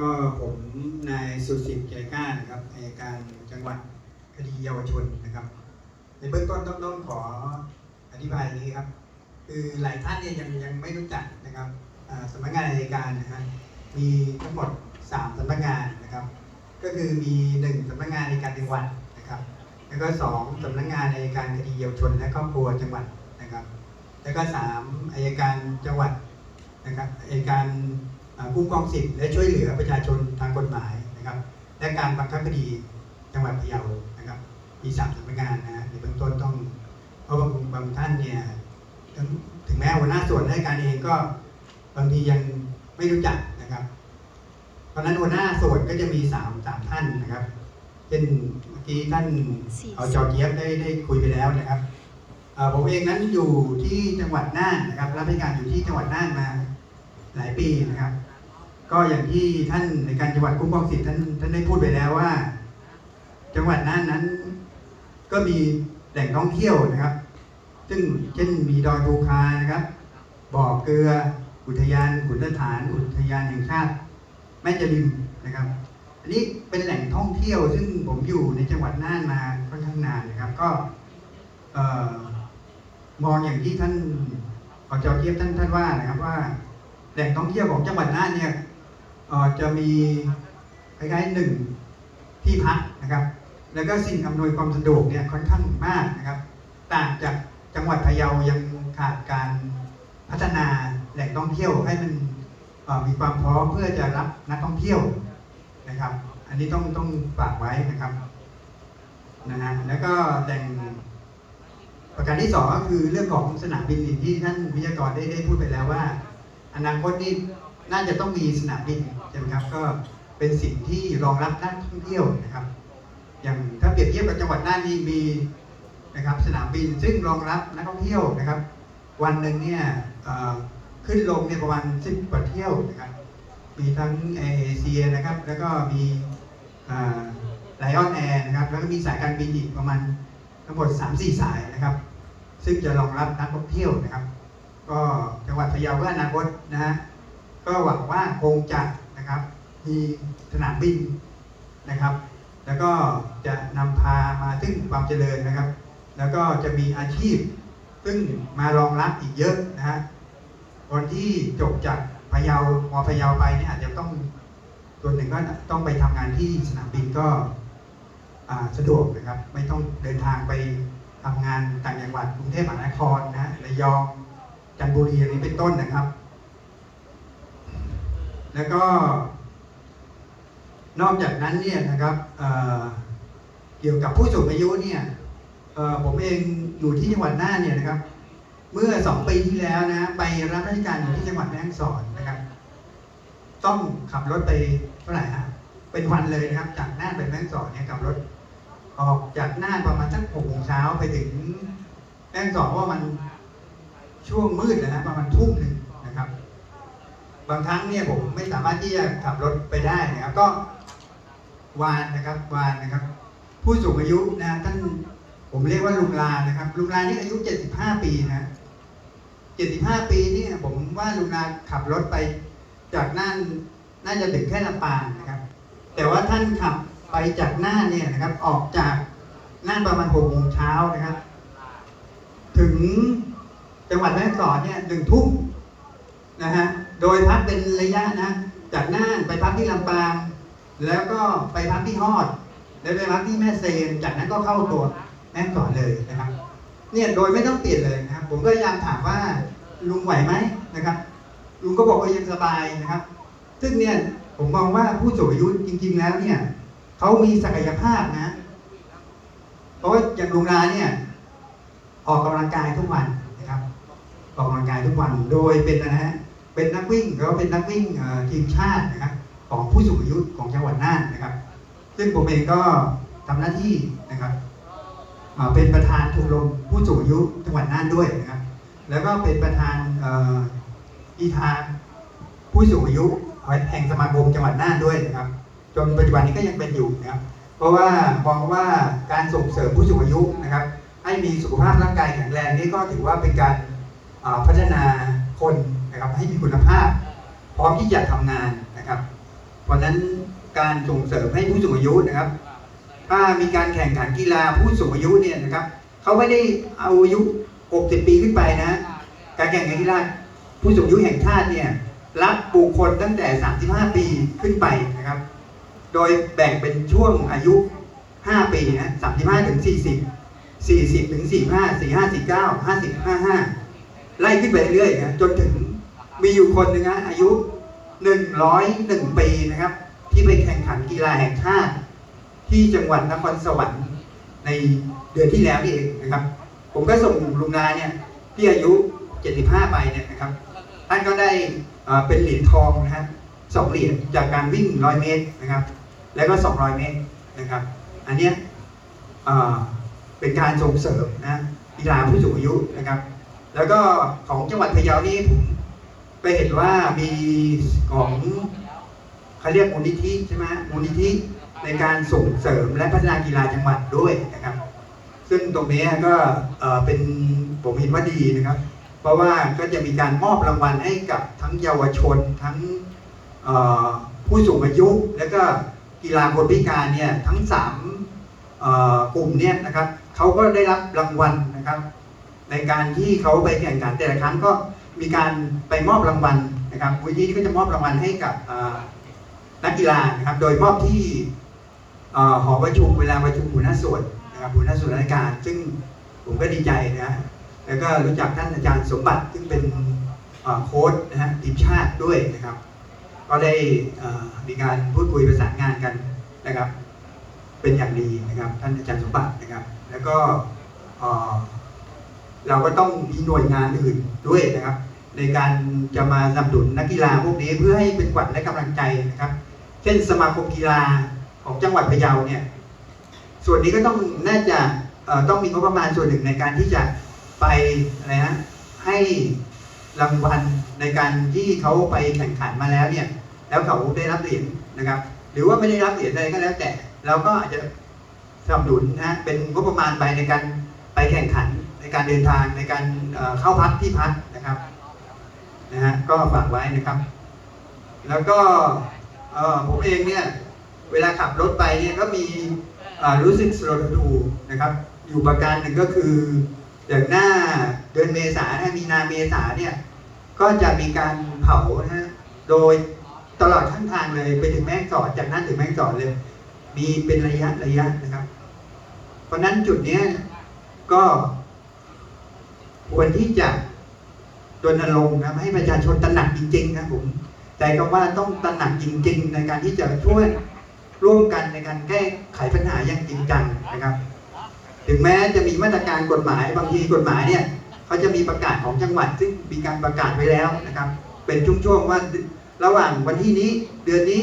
ก็ผมนายสุสิทธิ์ใจกล้านะครับอัยการจังหวัดคดีเยาวชนนะครับ ในเบื้องต้นต้องต้องขออธิบายอย่างนี้ครับ คือหลายท่านเนี่ยยังยังไม่รู้จักนะครับสำนักงานอัยการนะฮะมีทั้งหมด 3สำนักงานนะครับ ก็คือมี 1สำนักงานอัยการจังหวัดนะครับ แล้วก็ 2สำนักงานอัยการคดีเยาวชน และครอบครัวจังหวัดนะครับ แล้วก็ 3อัยการจังหวัดนะครับอัยการ คุ้มครองสิทธิ์และช่วยเหลือประชาชนทางกฎหมายนะครับ และการบังคับคดีจังหวัดพะเยานะครับมีสามสำนักงานนะฮะในเบื้องต้นต้องเพราะบางบางท่านเนี่ยถึงถึงแม้หัวหน้าส่วนราชการเองก็บางทียังไม่รู้จักนะครับ เพราะฉะนั้นหัวหน้าส่วนก็จะมีสามสามท่านนะครับเช่นเมื่อกี้ท่านสี่เอาจอเจี๊ยบได้ได้คุยไปแล้วนะครับเอ่อผมเองนั้นอยู่ที่จังหวัดน่านนะครับรับราชการอยู่ที่จังหวัดน่านมาหลายปีนะครับ ก็อย่างที่ท่านในการจังหวัดคุ้มครองสิทธิ์ท่านท่านได้พูดไปแล้วว่า จังหวัดน่านนั้น ก็มีแหล่งท่องเที่ยวนะครับ ซึ่งเช่นมีดอยภูคานะครับ บ่อเกลือ อุทยานขุนฐาน อุทยานแห่งชาติ แม่จริมนะครับ อันนี้เป็นแหล่งท่องเที่ยว ซึ่งผมอยู่ในจังหวัดน่านมาค่อนข้างนานนะครับ ก็มองอย่างที่ท่านขอจเทียบท่านท่านว่านะครับว่า แหล่งท่องเที่ยวของจังหวัดน่านเนี่ย จะมีคล้ายๆหนึ่งที่พักนะครับ แล้วก็สิ่งอำนวยความสะดวกเนี่ยค่อนข้างมากนะครับ ต่างจากจังหวัดพะเยายังขาดการพัฒนาแหล่งท่องเที่ยวให้มันมีความพร้อมเพื่อจะรับนักท่องเที่ยวนะครับ อันนี้ต้องต้องฝากไว้นะครับนะฮะแล้วก็แหล่งประการที่สองก็คือเรื่องของสนามบินที่ท่านวิทยากรได้ได้พูดไปแล้วว่า อนาคตนี่น่าจะต้องมีสนามบิน ช่ไหมครับ ก็เป็นสิ่งที่รองรับนักท่องเที่ยวนะครับ อย่างถ้าเปรียบเทียบกับจังหวัดน่านนี่มีนะครับสนามบินซึ่งรองรับนักท่องเที่ยวนะครับ วันหนึ่งเนี่ยขึ้นลงเนี่ยประมาณสิบกว่าเที่ยวนะครับ มีทั้งแอร์เอเชียนะครับ แล้วก็มีไลออนแอร์นะครับ แล้วก็มีสายการบินอีกประมาณทั้งหมด3-4 สายนะครับ ซึ่งจะรองรับนักท่องเที่ยวนะครับ ก็จังหวัดพะเยาก็อนาคตนะฮะก็หวังว่าคงจะ นะครับ มีสนามบินนะครับ แล้วก็จะนำพามาถึงความเจริญนะครับ แล้วก็จะมีอาชีพ ซึ่งมารองรับอีกเยอะนะฮะคนที่จบจากพะเยามอพะเยาไปเนี่ยอาจจะต้องส่วนหนึ่งก็ต้องไปทำงานที่สนามบินก็สะดวกนะครับ ไม่ต้องเดินทางไปทำงานต่างจังหวัดกรุงเทพมหานครนะฮะระยองจันทบุรีอะไรเป็นต้นนะครับ แล้วก็ นอกจากนั้นเนี่ยนะครับเเกี่ยวกับผู้สูงอายุเนี่ยผมเองอยู่ที่จังหวัดน่านเนี่ยนะครับ เมื่อสองปีที่แล้วนะ ไปรับราชการอยู่ที่จังหวัดแม่ฮ่องสอนนะครับ ต้องขับรถไปเท่าไหร่ฮะเป็นวันเลยนะครับ จากน่านไปแม่ฮ่องสอนเนี่ยขับรถออกจากน่านประมาณสักหกโมงเช้าไปถึงแม่ฮ่องสอนว่ามันช่วงมืดนะฮะประมาณทุ่มหนึ่ง บางครั้งเนี่ยผมไม่สามารถที่จะขับรถไปได้นะครับ ก็วานนะครับวานนะครับ ผู้สูงอายุนะท่านผมเรียกว่าลุงลานะครับ ลุงลานี่อายุ 75 ปีนะ75 ปีนี่ผมว่าลุงลาขับรถไปจากน่านน่าจะถึงแค่ลำปางนะครับ แต่ว่าท่านขับไปจากน่านเนี่ยนะครับ ออกจากน่านประมาณ6โมงเช้านะครับ ถึงจังหวัดแม่ฮ่องสอนเนี่ยหนึ่งทุ่ม นะฮะ โดยพักเป็นระยะนะ จากน่านไปพักที่ลำปาง แล้วก็ไปพักที่ฮอด แล้วไปพักที่แม่เซน จากนั้นก็เข้าตัวแม่ฮ่อนเลยนะครับ เนี่ยโดยไม่ต้องเปลี่ยนเลยนะครับ ผมก็พยายามถามว่าลุงไหวไหมนะครับ ลุงก็บอกว่ายังสบายนะครับ ซึ่งเนี่ยผมมองว่าผู้สูงอายุจริง ๆ แล้วเนี่ยเขามีศักยภาพนะ เพราะว่าอย่างลุงราเนี่ย ออกกำลังกายทุกวันนะครับ ออกกำลังกายทุกวันโดยเป็นนะฮะ เป็นนักวิ่งแล้วเป็นนักวิ่งทีมชาตินะครับของผู้สูงอายุของจังหวัดน่านนะครับ ซึ่งผมเองก็ทำหน้าที่นะครับเป็นประธานชมรมผู้สูงอายุจังหวัดน่านด้วยนะครับ แล้วก็เป็นประธานอีทาผู้สูงอายุแห่งสมาคมจังหวัดน่านด้วยนะครับ จนปัจจุบันนี้ก็ยังเป็นอยู่นะครับ เพราะว่ามองว่าการส่งเสริมผู้สูงอายุนะครับ ให้มีสุขภาพร่างกายแข็งแรงนี่ก็ถือว่าเป็นการพัฒนา คนนะครับให้มีคุณภาพ พร้อมที่จะทำงานนะครับ เพราะฉะนั้นการส่งเสริมให้ผู้สูงอายุนะครับ ถ้ามีการแข่งขันกีฬาผู้สูงอายุเนี่ยนะครับเขาไม่ได้เอาอายุ 60 ปีขึ้นไปนะ การแข่งขันกีฬาผู้สูงอายุแห่งชาติเนี่ยรับบุคคลตั้งแต่ 35 ปีขึ้นไปนะครับ โดยแบ่งเป็นช่วงอายุ 5 ปีนะ35ถึง40 40ถึง45 45 49 50 55 ไล่ขึ้นไปเรื่อยๆนะจนถึงมีอยู่คนหนึ่งนะอายุ101ปีนะครับ ที่ไปแข่งขันกีฬาแห่งชาติที่จังหวัดนครสวรรค์ในเดือนที่แล้วนี่เองนะครับ ผมก็ส่งลุงนาเนี่ยที่อายุ 75 ไปเนี่ยนะครับท่านก็ได้เป็นเหรียญทองนะฮะสองเหรียญจากการวิ่ง 100 เมตรนะครับ แล้วก็ 200 เมตรนะครับ อันเนี้ยเป็นการส่งเสริมนะกีฬาผู้สูงอายุนะครับ แล้วก็ของจังหวัดพะเยานี่ผมไปเห็นว่ามีของเขาเรียกมูลนิธิใช่ไหมมูลนิธิในการส่งเสริมและพัฒนากีฬาจังหวัดด้วยนะครับ ซึ่งตรงนี้ก็เป็นผมเห็นว่าดีนะครับ เพราะว่าก็จะมีการมอบรางวัลให้กับทั้งเยาวชนทั้งผู้สูงอายุ แล้วก็กีฬาคนพิการเนี่ยทั้งสามกลุ่มเนี่ยนะครับเขาก็ได้รับรางวัลนะครับ ในการที่เขาไปแข่งขันแต่ละครั้งก็มีการไปมอบรางวัลนะครับวิธีก็จะมอบรางวัลให้กับนักกีฬานะครับ โดยมอบที่หอประชุมเวลาประชุมหัวหน้าส่วนนะครับหัวหน้าส่วนราชการ ซึ่งผมก็ดีใจนะแล้วก็รู้จักท่านอาจารย์สมบัติซึ่งเป็นโค้ชนะฮะทีมชาติด้วยนะครับ ก็ได้มีการพูดคุยประสานงานกันนะครับ เป็นอย่างดีนะครับท่านอาจารย์สมบัตินะครับ แล้วก็ เราก็ต้องมีหน่วยงานอื่นด้วยนะครับ ในการจะมาสนับสนุนนักกีฬาพวกนี้เพื่อให้เป็นขวัญและกำลังใจนะครับ เช่นสมาคมกีฬาของจังหวัดพะเยาเนี่ยส่วนนี้ก็ต้องน่าจะต้องมีงบประมาณส่วนหนึ่งในการที่จะไปอะไรนะให้รางวัลในการที่เขาไปแข่งขันมาแล้วเนี่ยแล้วเขาได้รับเหรียญนะครับ หรือว่าไม่ได้รับเหรียญอะไรก็แล้วแต่ เราก็อาจจะสนับสนุนนะเป็นงบประมาณไปในการไปแข่งขัน การเดินทางในการเข้าพักที่พักนะครับนะฮะก็ฝากไว้นะครับ แล้วก็ผมเองเนี่ยเวลาขับรถไปเนี่ยก็มีรู้สึกสลดหูนะครับ อยู่ประการหนึ่งก็คืออย่างหน้าเดือนเมษานะมีนาเมษาเนี่ยก็จะมีการเผานะฮะโดยตลอดทั้งทางเลยไปถึงแม่งสอดจากนั้นถึงแม่งสอดเลย มีเป็นระยะระยะนะครับ เพราะฉะนั้นจุดเนี้ยก็ ควรที่จะรณรงค์นะครับให้ประชาชนตระหนักจริงๆนะผมแต่ก็ว่าต้องตระหนักจริง ๆ ในการที่จะช่วยร่วมกันในการแก้ไขปัญหาอย่างจริงจังนะครับ ถึงแม้จะมีมาตรการกฎหมายบางทีกฎหมายเนี่ยเขาจะมีประกาศของจังหวัด ซึ่งมีการประกาศไว้แล้วนะครับ เป็นช่วงๆว่าระหว่างวันที่นี้เดือนนี้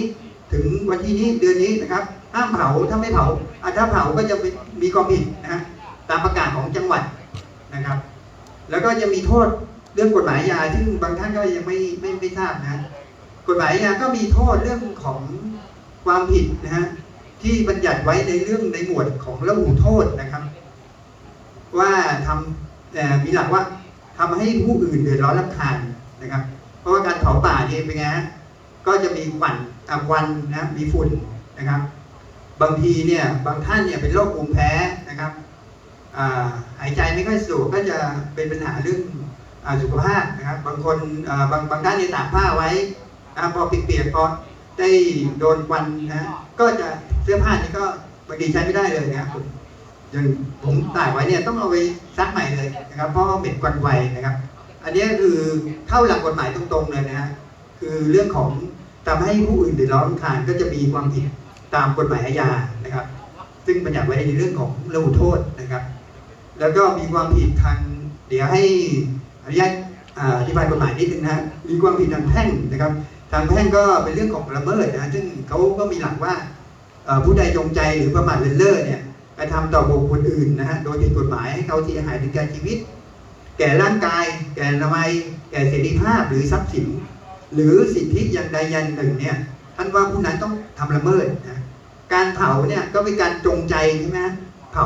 ถึงวันที่นี้เดือนนี้นะครับห้ามเผาถ้าไม่เผาอะถ้าเผาก็จะมีความผิดนะฮะตามประกาศของจังหวัดนะครับ แล้วก็จะมีโทษเรื่องกฎหมายยาซึ่งบางท่านก็ยังไม่ไม่ไม่ทราบนะกฎหมายยาก็มีโทษเรื่องของความผิดนะฮะที่บัญญัติไว้ในเรื่องในหมวดของระบุโทษนะครับ ว่าทำมีหลักว่าทำให้ผู้อื่นเดือดร้อนรำคาญนะครับ เพราะว่าการเผาป่าเนี่ยเป็นไงฮะก็จะมีควันอะควันนะมีฝุ่นนะครับ บางทีเนี่ยบางท่านเนี่ยเป็นโรคภูมิแพ้นะครับ หายใจไม่ค่อยสะดวกก็จะเป็นปัญหาเรื่องอสุขภาพนะครับ บางคนบางบางท่านเนี่ยตากผ้าไว้นะพอเปียกๆพอได้โดนควันนะก็จะเสื้อผ้านี่ก็บางทีใช้ไม่ได้เลยนะครับอย่างผมตากไว้เนี่ยต้องเอาไปซักใหม่เลยนะครับ เพราะเหม็นควันไวนะครับ อันนี้คือเข้าหลักกฎหมายตรงๆเลยนะฮะคือเรื่องของทำให้ผู้อื่นเดือดร้อนรำคาญก็จะมีความผิดตามกฎหมายอาญานะครับ ซึ่งบัญญัติไว้ในเรื่องของระหุโทษนะครับ แล้วก็มีความผิดทางเดี๋ยวให้อนุญาตอธิบายกฎหมายนิดนึงนะฮะมีความผิดทางแพ่งนะครับ ทางแพ่งก็เป็นเรื่องของละเมิดนะฮะซึ่งเขาก็มีหลักว่าผู้ใดจงใจหรือประมาทเลินเล่อเนี่ยกระทำต่อบุคคลอื่นนะฮะโดยผิดกฎหมายให้เขาเสียหายถึงแก่ชีวิต แก่ร่างกาย แก่ละไมแก่เสรีภาพหรือทรัพย์สิน หรือสิทธิอย่างใดอย่างหนึ่งเนี่ยท่านว่าผู้นั้นต้องทำละเมิดนะการเผาเนี่ยก็เป็นการจงใจใช่ไหมเผา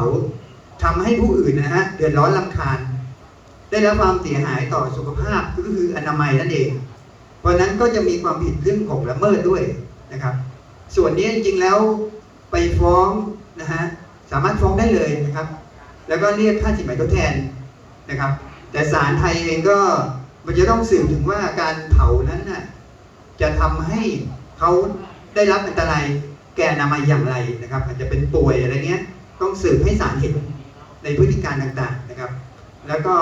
ทำให้ผู้อื่นนะฮะเดือดร้อนลำคาญ ได้รับความเสียหายต่อสุขภาพก็คืออนามัยนั่นเอง เพราะนั้นก็จะมีความผิดเรื่องของละเมิดด้วยนะครับ ส่วนนี้จริงๆแล้วไปฟ้องนะฮะสามารถฟ้องได้เลยนะครับ แล้วก็เรียกค่าสินไหมทดแทนนะครับ แต่ศาลไทยเองก็มันจะต้องสืบถึงว่าการเผานั้นน่ะจะทำให้เขาได้รับอันตรายแก่อนามัยอย่างไรนะครับ อาจจะเป็นป่วยอะไรเงี้ย ต้องสืบให้ศาลเห็น ในพฤติการต่างๆนะครับ แล้วก็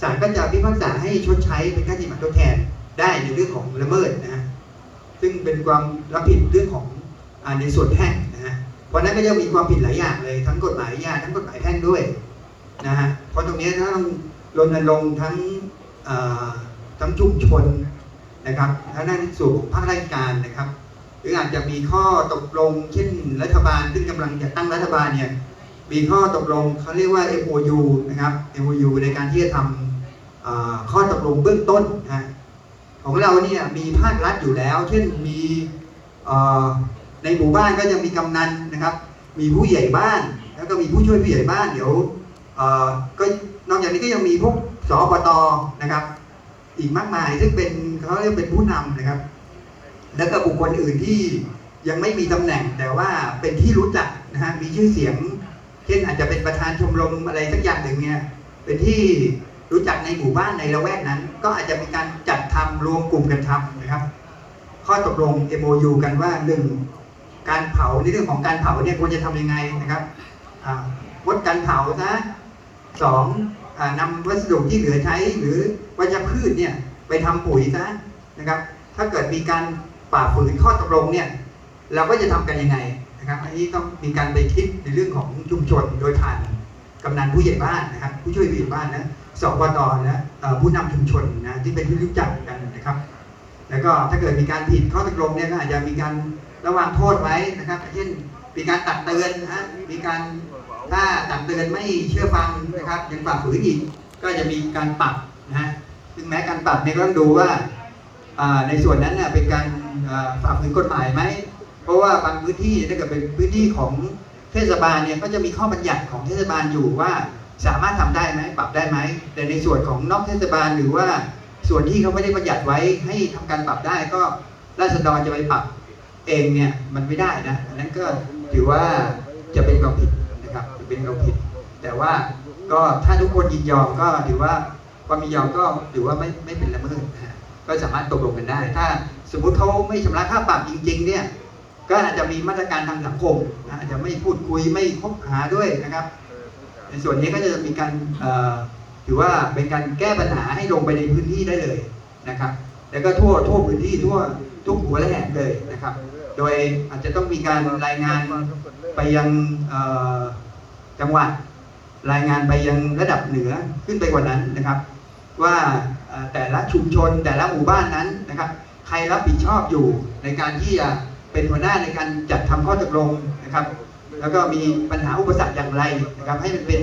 ศาลก็จะพิพากษาให้ชดใช้เป็นค่าสินไหมทดแทนได้ในเรื่องของละเมิดนะฮะซึ่งเป็นความรับผิดเรื่องของอในส่วนแพ่งนะฮะเพราะนั้นก็จะมีความผิดหลายอย่างเลยทั้งกฎหมายอาญาทั้งกฎหมายแพ่งด้วยนะฮะเพราะตรงนี้ถ้าต้องรณรงค์ทั้งทั้งชุมชนนะครับทั้งในส่วนของภาคราชการนะครับ หรืออาจจะมีข้อตกลงเช่นรัฐบาลซึ่งกำลังจะตั้งรัฐบาลเนี่ย มีข้อตกลงเขาเรียกว่า MOU นะครับ MOU ในการที่จะทำข้อตกลงเบื้องต้นนะของเราเนี่ยมีภาครัฐอยู่แล้ว เช่นมีในหมู่บ้านก็จะมีกำนันนะครับ มีผู้ใหญ่บ้าน แล้วก็มีผู้ช่วยผู้ใหญ่บ้านเดี๋ยวก็นอกจากนี้ก็ยังมีพวกสอบตนะครับ อีกมากมายซึ่งเป็นเขาเรียกเป็นผู้นำนะครับ แล้วก็บุคคลอื่นที่ยังไม่มีตำแหน่งแต่ว่าเป็นที่รู้จักนะฮะมีชื่อเสียง ช่นอาจจะเป็นประธานชมรมอะไรสักอย่างหนึ่งเนี่ยเป็นที่รู้จักในหมู่บ้านในละแวกนั้น ก็อาจจะมีการจัดทำรวมกลุ่มกันทำนะครับ ข้อตกลง MOU กันว่าหนึ่งการเผาในเรื่องของการเผาเนี่ยควรจะทำยังไงนะครับอ่างดการเผาซะสองอนำวัสดุที่เหลือใช้หรือวัชพืชเนี่ยไปทำปุ๋ยซะนะครับ ถ้าเกิดมีการฝ่าฝืนข้อตกลงเนี่ยเราก็จะทำกันยังไง นะครับ อันนี้ต้องมีการไปคิดในเรื่องของชุมชนโดยผ่านกำนันผู้ใหญ่บ้านนะครับ ผู้ช่วยผู้ใหญ่บ้านนะสปตนะผู้นำชุมชนนะที่เป็นที่รู้จักกันนะครับ แล้วก็ถ้าเกิดมีการผิดข้อตกลงเนี่ยก็อาจจะมีการระวางโทษไว้นะครับ เช่นมีการตักเตือนนะมีการถ้าตักเตือนไม่เชื่อฟังนะครับยังฝ่าฝืนอีกก็จะมีการปรับนะฮะซึ่งแม้การปรับเนี่ยก็ต้องดูว่าในส่วนนั้นเนี่ยเป็นการฝ่าฝืนกฎหมายไหม เพราะว่าบางพื้นที่ถ้าเกิดเป็นพื้นที่ของเทศบาลเนี่ยก็จะมีข้อบัญญัติของเทศบาลอยู่ว่าสามารถทำได้ไหมปรับได้ไหม แต่ในส่วนของนอกเทศบาลหรือว่าส่วนที่เขาไม่ได้บัญญัติไว้ให้ทำการปรับได้ก็ราษฎรจะไปปรับเองเนี่ยมันไม่ได้นะอันนั้นก็ถือว่าจะเป็นความผิดนะครับจะเป็นความผิด แต่ว่าก็ถ้าทุกคนยินยอมก็ถือว่าความยินยอมก็ถือว่าไม่ไม่เป็นละเมิดนะก็สามารถตกลงกันได้ ถ้าสมมุติเขาไม่ชำระค่าปรับจริง ๆ เนี่ย ก็อาจจะมีมาตรการทางสังคมนะอาจจะไม่พูดคุยไม่คบหาด้วยนะครับ ในส่วนนี้ก็จะมีการถือว่าเป็นการแก้ปัญหาให้ลงไปในพื้นที่ได้เลยนะครับ แล้วก็ทั่วทั่วพื้นที่ทั่วทุกหัวและแห่งเลยนะครับ โดยอาจจะต้องมีการรายงานไปยังจังหวัดรายงานไปยังระดับเหนือขึ้นไปกว่านั้นนะครับ ว่าแต่ละชุมชนแต่ละหมู่บ้านนั้นนะครับ ใครรับผิดชอบอยู่ในการที่จะ เป็นหัวหน้าในการจัดทำข้อตกลงนะครับ แล้วก็มีปัญหาอุปสรรคอย่างไรนะครับ ให้มันเป็น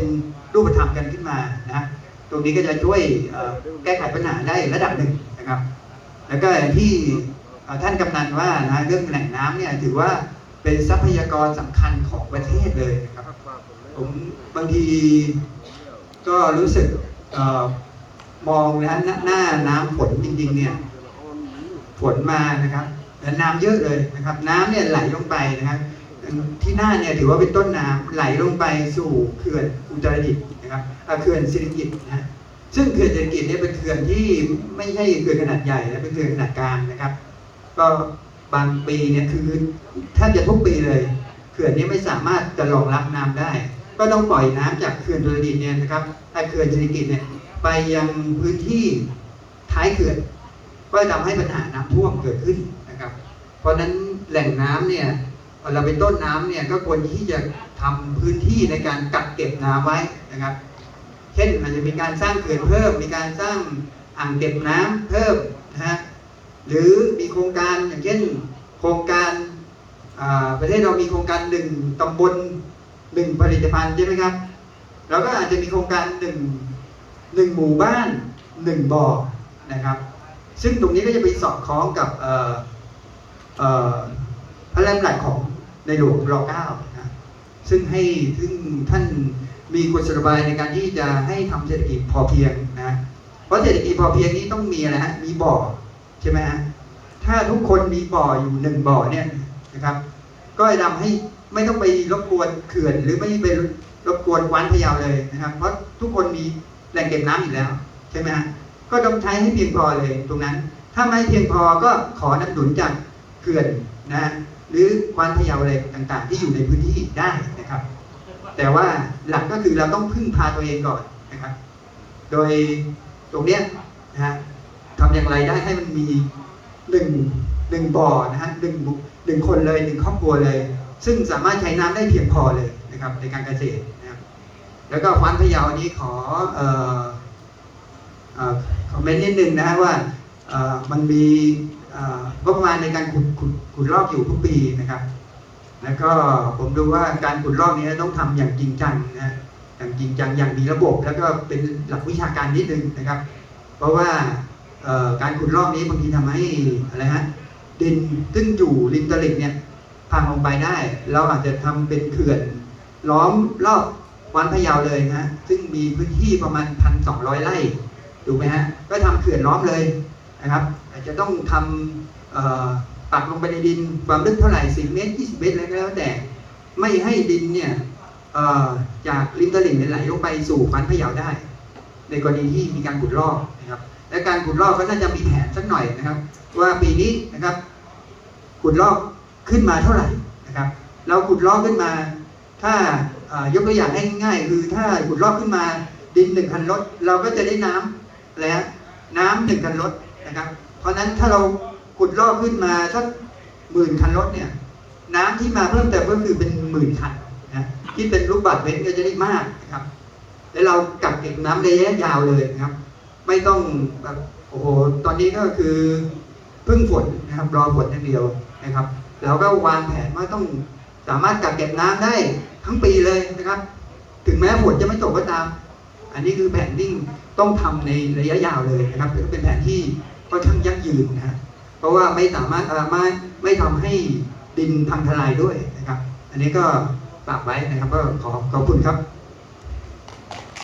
รูปธรรมกันขึ้นมานะตรงนี้ก็จะช่วยแก้ไขปัญหาได้ระดับหนึ่งนะครับ แล้วก็อย่างที่ท่านกำนันว่านะเรื่องแหล่งน้ำเนี่ยถือว่าเป็นทรัพยากรสำคัญของประเทศเลยนะครับผมบางทีก็รู้สึกออมองนะหน้าหน้าน้ำฝนจริงๆเนี่ยฝนมานะครับ น้ำเยอะเลยนะครับ น้ำเนี่ยไหลลงไปนะครับที่หน้าเนี่ยถือว่าเป็นต้นน้ำไหลลงไปสู่เขื่อนอุตรดิตถ์นะครับอ่าเขื่อนสิริกิตนะซึ่งเขื่อนสิริกิตเนี่ยเป็นเขื่อนที่ไม่ใช่เขื่อนขนาดใหญ่นะเป็นเขื่อนขนาดกลางนะครับ ก็บางปีเนี่ยคือแทบจะทุกปีเลยเขื่อนนี้ไม่สามารถจะรองรับน้ำได้ ก็ต้องปล่อยน้ำจากเขื่อนอุตรดิตถ์เนี่ยนะครับถ้าเขื่อนสิริกิตเนี่ยไปยังพื้นที่ท้ายเขื่อน ก็ทำให้ปัญหาน้ำท่วมเกิดขึ้น เพราะฉะนั้นแหล่งน้ำเนี่ยเราเป็นต้นน้ำเนี่ยก็ควรที่จะทำพื้นที่ในการกักเก็บน้ำไว้นะครับ เช่นอาจจะมีการสร้างเขื่อนเพิ่ม มีการสร้างอ่างเก็บน้ำเพิ่มนะฮะหรือมีโครงการอย่างเช่น โครงการประเทศเรามีโครงการหนึ่งตำบลหนึ่งผลิตภัณฑ์ใช่ไหมครับเราก็อาจจะมีโครงการหนึ่งหนึ่งหมู่บ้านหนึ่งบ่อนะครับ ซึ่งตรงนี้ก็จะไปสอดคล้องกับ พระราชดำรัสของในหลวงรอเก้านะซึ่งให้ซึ่งท่านมีกุศโลบายในการที่จะให้ทำเศรษฐกิจพอเพียงนะเพราะเศรษฐกิจพอเพียงนี้ต้องมีอะไรฮะมีบ่อใช่ไหมฮะถ้าทุกคนมีบ่ออยู่หนึ่งบ่อเนี่ยนะครับ ก็จะทำให้ไม่ต้องไปรบกวนเขื่อน หรือไม่ไปรบกวนวานพะเยาเลยนะครับ เพราะทุกคนมีแหล่งเก็บน้ำอยู่แล้วใช่ไหมฮะก็ต้องใช้ให้เพียงพอเลยตรงนั้น ถ้าไม่เพียงพอก็ขอน้ำหนุนจาก เขื่อนนะฮะหรือกวานพะเยาอะไรต่าง ๆ ที่อยู่ในพื้นที่ได้นะครับ แต่ว่าหลักก็คือเราต้องพึ่งพาตัวเองก่อนนะครับ โดยตรงเนี้ยนะฮะทำอย่างไรได้ให้มันมีหนึ่งหนึ่งบ่อนะฮะหนึ่งบุหนึ่งคนเลยหนึ่งครอบครัวเลย ซึ่งสามารถใช้น้ำได้เพียงพอเลยนะครับ ในการเกษตรนะครับแล้วก็ควานพะเยานี้ขอเอ่อเอ่อคอมเมนต์นิดนึงนะฮะว่าเอ่อมันมี งบประมาณในการขุดขุดขุดลอกอยู่ทุกปีนะครับ แล้วก็ผมดูว่าการขุดลอกนี้ต้องทำอย่างจริงจังนะอย่างจริงจังอย่างมีระบบ แล้วก็เป็นหลักวิชาการนิดนึงนะครับ เพราะว่าการขุดลอกนี้บางทีทำให้อะไรฮะดินซึ่งอยู่ริมตลิ่งเนี่ยพังลงไปได้ เราอาจจะทำเป็นเขื่อนล้อมรอบวันพะเยาเลยนะฮะซึ่งมีพื้นที่ประมาณพันสองร้อยไร่ถูกไหมฮะก็ทำเขื่อนล้อมเลยนะครับ อาจจะต้องทำเอ่อปักลงไปในดินความลึกเท่าไหร่สิเมตรยี่สิบเมตรอะไรก็แล้วแต่ไม่ให้ดินเนี่ยจากริมตลิ่งไหลลงไปสู่ฟันพะเยาได้ ในกรณีที่มีการขุดลอกนะครับและการขุดลอกก็น่าจะมีแผนสักหน่อยนะครับ ว่าปีนี้นะครับ ขุดลอกขึ้นมาเท่าไหร่นะครับ เราขุดลอกขึ้นมา ถ้ายกตัวอย่างให้ง่ายๆคือถ้าขุดลอกขึ้นมาดินหนึ่งคันรถเราก็จะได้น้ำอะไรฮะน้ำหนึ่งคันรถนะครับ เพราะฉะนั้นถ้าเราขุดลอกขึ้นมาสักหมื่นคันรถเนี่ย น้ำที่มาเพิ่มเติมก็คือเป็นหมื่นคันนะที่เป็นลูกบาศก์เมตรก็จะได้มากนะครับ แล้วเรากักเก็บน้ำระยะยาวเลยนะครับ ไม่ต้องแบบโอ้โหตอนนี้ก็คือพึ่งฝนนะครับ รอฝนอย่างเดียวนะครับเราก็วางแผนว่าต้องสามารถกักเก็บน้ำได้ทั้งปีเลยนะครับ ถึงแม้ฝนจะไม่ตกก็ตาม อันนี้คือแผนที่ต้องทำในระยะยาวเลยนะครับเป็นแผนที่ ค่อนข้างยั่งยืนนะเพราะว่าไม่สามารถอ่อไม่ไม่ทำให้ดินพังทลายด้วยนะครับ อันนี้ก็ฝากไว้นะครับ ก็ขอขอบคุณครับ